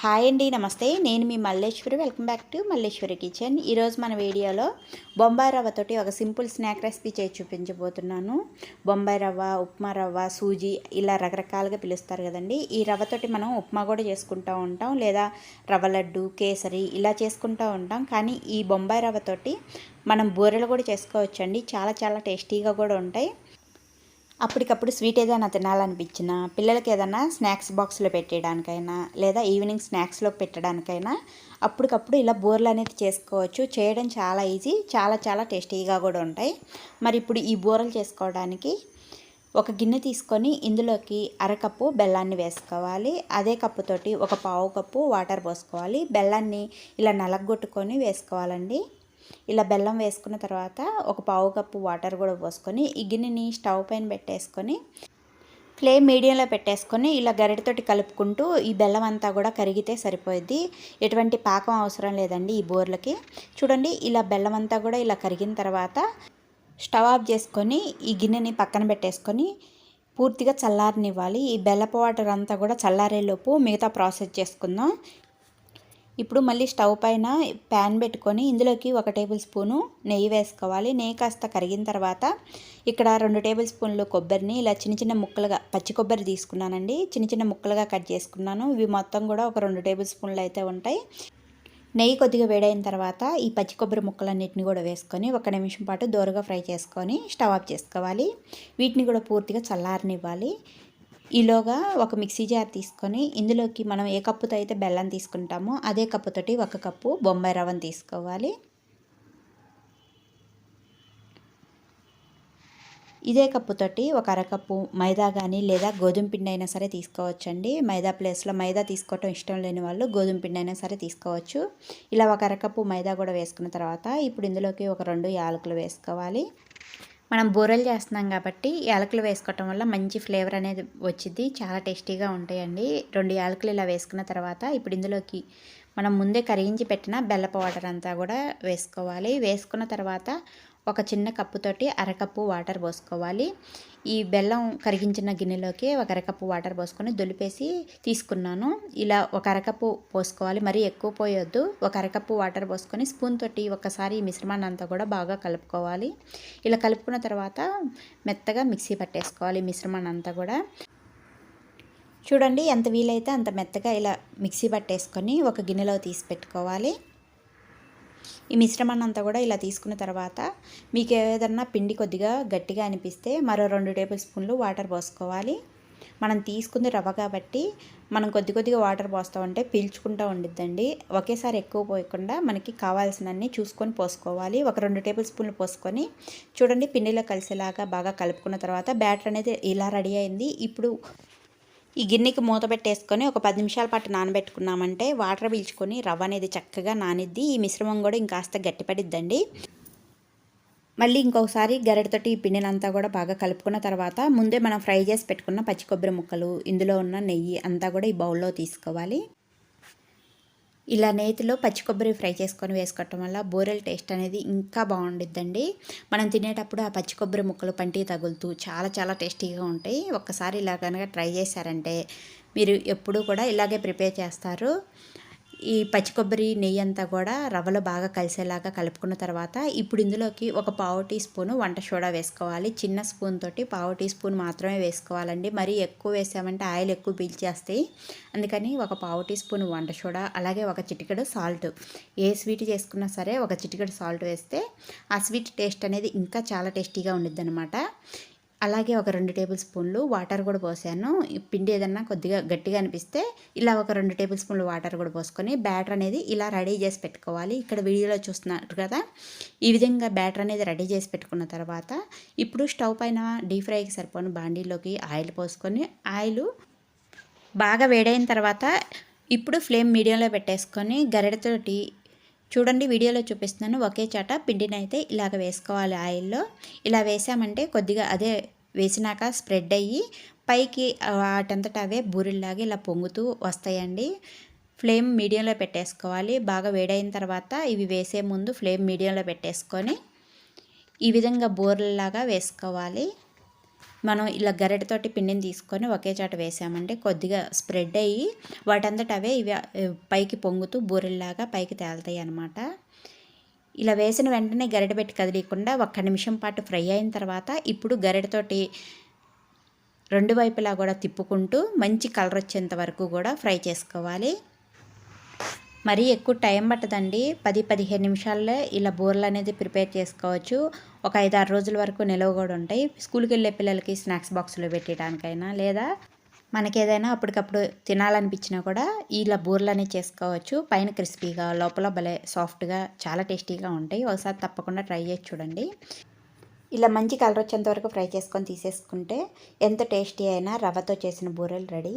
Hi అండి నమస్తే. నేను మీ Malleshwari. Welcome back to Malleshwari kitchen ఈరోజు మన వీడియోలో బొంబాయి రవ్వతోటి ఒక సింపుల్ స్నాక్ రెసిపీ చేసి చూపించబోతున్నాను. బొంబాయి రవ్వ ఉప్మా రవ్వ సూజీ ఇలా రకరకాలుగా పిలుస్తారు కదండి. ఈ రవ్వతోటి మనం ఉప్మా కూడా చేసుకుంటూ ఉంటాం లేదా రవ్వ లడ్డు కేసరి ఇలా చేసుకుంటూ ఉంటాం. కానీ ఈ బొంబాయి రవ్వతోటి మనం బూరెలు కూడా చేసుకోవచ్చండి. చాలా చాలా టేస్టీగా కూడా ఉంటాయి. అప్పటికప్పుడు స్వీట్ ఏదైనా తినాలనిపించిన పిల్లలకి ఏదైనా స్నాక్స్ బాక్స్లో పెట్టడానికైనా లేదా ఈవినింగ్ స్నాక్స్లో పెట్టడానికైనా అప్పటికప్పుడు ఇలా బూరెలు అనేది చేసుకోవచ్చు. చేయడం చాలా ఈజీ చాలా చాలా టేస్టీగా కూడా ఉంటాయి. మరి ఇప్పుడు ఈ బూరెలు చేసుకోవడానికి ఒక గిన్నె తీసుకొని ఇందులోకి అరకప్పు బెల్లాన్ని వేసుకోవాలి. అదే కప్పుతోటి ఒక పావు కప్పు వాటర్ పోసుకోవాలి. బెల్లాన్ని ఇలా నలగొట్టుకొని వేసుకోవాలండి. ఇలా బెల్లం వేసుకున్న తర్వాత ఒక పావు కప్పు వాటర్ కూడా పోసుకొని ఈ గిన్నెని స్టవ్ పైన పెట్టేసుకొని ఫ్లేమ్ మీడియంలో పెట్టేసుకొని ఇలా గరిటతోటి కలుపుకుంటూ ఈ బెల్లం అంతా కూడా కరిగితే సరిపోయిద్ది. ఎటువంటి పాకం అవసరం లేదండి ఈ బోర్లకి. చూడండి ఇలా బెల్లం అంతా కూడా ఇలా కరిగిన తర్వాత స్టవ్ ఆఫ్ చేసుకొని ఈ గిన్నెని పక్కన పెట్టేసుకొని పూర్తిగా చల్లారనివ్వాలి. ఈ బెల్లపు వాటర్ అంతా కూడా చల్లారేలోపు మిగతా ప్రాసెస్ చేసుకుందాం. ఇప్పుడు మళ్ళీ స్టవ్ పైన ప్యాన్ పెట్టుకొని ఇందులోకి ఒక టేబుల్ స్పూను నెయ్యి వేసుకోవాలి. నెయ్యి కాస్త కరిగిన తర్వాత ఇక్కడ రెండు టేబుల్ స్పూన్లు కొబ్బరిని ఇలా చిన్న చిన్న ముక్కలుగా పచ్చి కొబ్బరి తీసుకున్నానండి. చిన్న చిన్న ముక్కలుగా కట్ చేసుకున్నాను. ఇవి మొత్తం కూడా ఒక రెండు టేబుల్ స్పూన్లు అయితే ఉంటాయి. నెయ్యి కొద్దిగా వేడైన తర్వాత ఈ పచ్చి కొబ్బరి ముక్కలన్నిటిని కూడా వేసుకొని ఒక నిమిషం పాటు దోరగా ఫ్రై చేసుకొని స్టవ్ ఆఫ్ చేసుకోవాలి. వీటిని కూడా పూర్తిగా చల్లారనివ్వాలి. ఈలోగా ఒక మిక్సీ జార్ తీసుకొని ఇందులోకి మనం ఏ కప్పుతో అయితే బెల్లం తీసుకుంటామో అదే కప్పుతోటి ఒక కప్పు బొంబాయి రవ్వను తీసుకోవాలి. ఇదే కప్పుతోటి ఒక అరకప్పు మైదా కానీ లేదా గోధుమ పిండి అయినా సరే తీసుకోవచ్చండి. మైదా ప్లేస్లో మైదా తీసుకోవటం ఇష్టం లేని వాళ్ళు గోధుమ పిండి అయినా సరే తీసుకోవచ్చు. ఇలా ఒక అరకప్పు మైదా కూడా వేసుకున్న తర్వాత ఇప్పుడు ఇందులోకి ఒక రెండు యాలకులు వేసుకోవాలి. మనం బూరెలు చేస్తున్నాం కాబట్టి యాలకులు వేసుకోవటం వల్ల మంచి ఫ్లేవర్ అనేది వచ్చింది చాలా టేస్టీగా ఉంటాయండి. రెండు యాలకులు ఇలా వేసుకున్న తర్వాత ఇప్పుడు ఇందులోకి మనం ముందే కరిగించి పెట్టిన బెల్లపు వాటర్ అంతా కూడా వేసుకోవాలి. వేసుకున్న తర్వాత ఒక చిన్న కప్పుతోటి అరకప్పు వాటర్ పోసుకోవాలి. ఈ బెల్లం కరిగించిన గిన్నెలోకి ఒక అరకప్పు వాటర్ పోసుకొని దులిపేసి తీసుకున్నాను. ఇలా ఒక అరకప్పు పోసుకోవాలి. మరీ ఎక్కువ పోయొద్దు. ఒక అరకప్పు వాటర్ పోసుకొని స్పూన్ తోటి ఒకసారి ఈ మిశ్రమాన్ని అంతా కూడా బాగా కలుపుకోవాలి. ఇలా కలుపుకున్న తర్వాత మెత్తగా మిక్సీ పట్టేసుకోవాలి మిశ్రమాన్ని అంతా కూడా. చూడండి ఎంత వీలైతే అంత మెత్తగా ఇలా మిక్సీ పట్టేసుకొని ఒక గిన్నెలో తీసి పెట్టుకోవాలి. ఈ మిశ్రమాన్ని అంతా కూడా ఇలా తీసుకున్న తర్వాత మీకు ఏదన్నా పిండి కొద్దిగా గట్టిగా అనిపిస్తే మరో రెండు టేబుల్ స్పూన్లు వాటర్ పోసుకోవాలి. మనం తీసుకుంది రవ్వ కాబట్టి మనం కొద్ది కొద్దిగా వాటర్ పోస్తూ ఉంటే పీల్చుకుంటూ ఉండిద్దండి. ఒకేసారి ఎక్కువ పోయకుండా మనకి కావాల్సినన్ని చూసుకొని పోసుకోవాలి. ఒక రెండు టేబుల్ స్పూన్లు పోసుకొని చూడండి పిండిలో కలిసేలాగా బాగా కలుపుకున్న తర్వాత బ్యాటర్ అనేది ఇలా రెడీ అయింది. ఇప్పుడు ఈ గిన్నెకి మూత పెట్టేసుకొని ఒక పది నిమిషాల పాటు నానబెట్టుకున్నామంటే వాటర్ పీల్చుకొని రవ్వ అనేది చక్కగా నానిద్ది. ఈ మిశ్రమం కూడా ఇంకాస్త గట్టిపడిద్దండి. మళ్ళీ ఇంకొకసారి గరిటతోటి ఈ పిండినంతా కూడా బాగా కలుపుకున్న తర్వాత ముందే మనం ఫ్రై చేసి పెట్టుకున్న పచ్చి కొబ్బరి ముక్కలు ఇందులో ఉన్న నెయ్యి అంతా కూడా ఈ బౌల్లో తీసుకోవాలి. ఇలా నేతిలో పచ్చి కొబ్బరి ఫ్రై చేసుకొని వేసుకోవటం వల్ల బోరెల్ టేస్ట్ అనేది ఇంకా బాగుండిద్దండి. మనం తినేటప్పుడు ఆ పచ్చి కొబ్బరి ముక్కలు పంటికి తగులుతూ చాలా చాలా టేస్టీగా ఉంటాయి. ఒక్కసారి ఇలా కనుక ట్రై చేశారంటే మీరు ఎప్పుడూ కూడా ఇలాగే ప్రిపేర్ చేస్తారు. ఈ పచ్చి కొబ్బరి నెయ్యి అంతా కూడా రవ్వలో బాగా కలిసేలాగా కలుపుకున్న తర్వాత ఇప్పుడు ఇందులోకి ఒక పావు టీ స్పూను వంట సోడా వేసుకోవాలి. చిన్న స్పూన్ తోటి పావు టీ స్పూన్ మాత్రమే వేసుకోవాలండి. మరి ఎక్కువ వేసామంటే ఆయిల్ ఎక్కువ పీల్చేస్తాయి. అందుకని ఒక పావు టీ స్పూన్ వంట సోడా అలాగే ఒక చిటికెడు సాల్ట్. ఏ స్వీట్ చేసుకున్నా సరే ఒక చిటికెడు సాల్ట్ వేస్తే ఆ స్వీట్ టేస్ట్ అనేది ఇంకా చాలా టేస్టీగా ఉండిద్ది అనమాట అలాగే ఒక రెండు టేబుల్ స్పూన్లు వాటర్ కూడా పోసాను. పిండి ఏదన్నా కొద్దిగా గట్టిగా అనిపిస్తే ఇలా ఒక రెండు టేబుల్ స్పూన్లు వాటర్ కూడా పోసుకొని బ్యాటర్ అనేది ఇలా రెడీ చేసి పెట్టుకోవాలి. ఇక్కడ వీడియోలో చూస్తున్నారు కదా ఈ విధంగా బ్యాటర్ అనేది రెడీ చేసి పెట్టుకున్న తర్వాత ఇప్పుడు స్టవ్ పైన డీప్ ఫ్రైకి సరిపోయిన బాండీలోకి ఆయిల్ పోసుకొని ఆయిల్ బాగా వేడైన తర్వాత ఇప్పుడు ఫ్లేమ్ మీడియంలో పెట్టేసుకొని గరిడతోటి చూడండి వీడియోలో చూపిస్తున్నాను ఒకే చాట పిండిని అయితే ఇలాగ వేసుకోవాలి ఆయిల్లో. ఇలా వేసామంటే కొద్దిగా అదే వేసినాక స్ప్రెడ్ అయ్యి పైకి వాటంతట అవే బూరెల్లాగా ఇలా పొంగుతూ వస్తాయండి. ఫ్లేమ్ మీడియంలో పెట్టేసుకోవాలి. బాగా వేడైన తర్వాత ఇవి వేసే ముందు ఫ్లేమ్ మీడియంలో పెట్టేసుకొని ఈ విధంగా బూరెల్లాగా వేసుకోవాలి. మనం ఇలా గరిటతోటి పిండిని తీసుకొని ఒకే చాట వేసామంటే కొద్దిగా స్ప్రెడ్ అయ్యి వాటంతట అవే ఇవి పైకి పొంగుతూ బూరెల్లాగా పైకి తేలుతాయి అన్నమాట. ఇలా వేసిన వెంటనే గరిట పెట్టి కదిలియకుండా ఒక్క నిమిషం పాటు ఫ్రై అయిన తర్వాత ఇప్పుడు గరిటతోటి రెండు వైపులా కూడా తిప్పుకుంటూ మంచి కలర్ వచ్చేంత వరకు కూడా ఫ్రై చేసుకోవాలి. మరీ ఎక్కువ టైం పట్టదండి. పది పదిహేను నిమిషాల్లో ఇలా బూరలు అనేది ప్రిపేర్ చేసుకోవచ్చు. ఒక ఐదు ఆరు రోజుల వరకు నిలవ కూడా ఉంటాయి. స్కూల్కి వెళ్ళే పిల్లలకి స్నాక్స్ బాక్స్లో పెట్టడానికైనా లేదా మనకి ఏదైనా అప్పటికప్పుడు తినాలనిపించినా కూడా ఇలా బూరలనే చేసుకోవచ్చు. పైన క్రిస్పీగా లోపల భలే సాఫ్ట్గా చాలా టేస్టీగా ఉంటాయి. ఒకసారి తప్పకుండా ట్రై చేసి చూడండి. ఇలా మంచి కలర్ వచ్చేంత వరకు ఫ్రై చేసుకొని తీసేసుకుంటే ఎంత టేస్టీ అయినా రవ్వతో చేసిన బూరెలు రెడీ.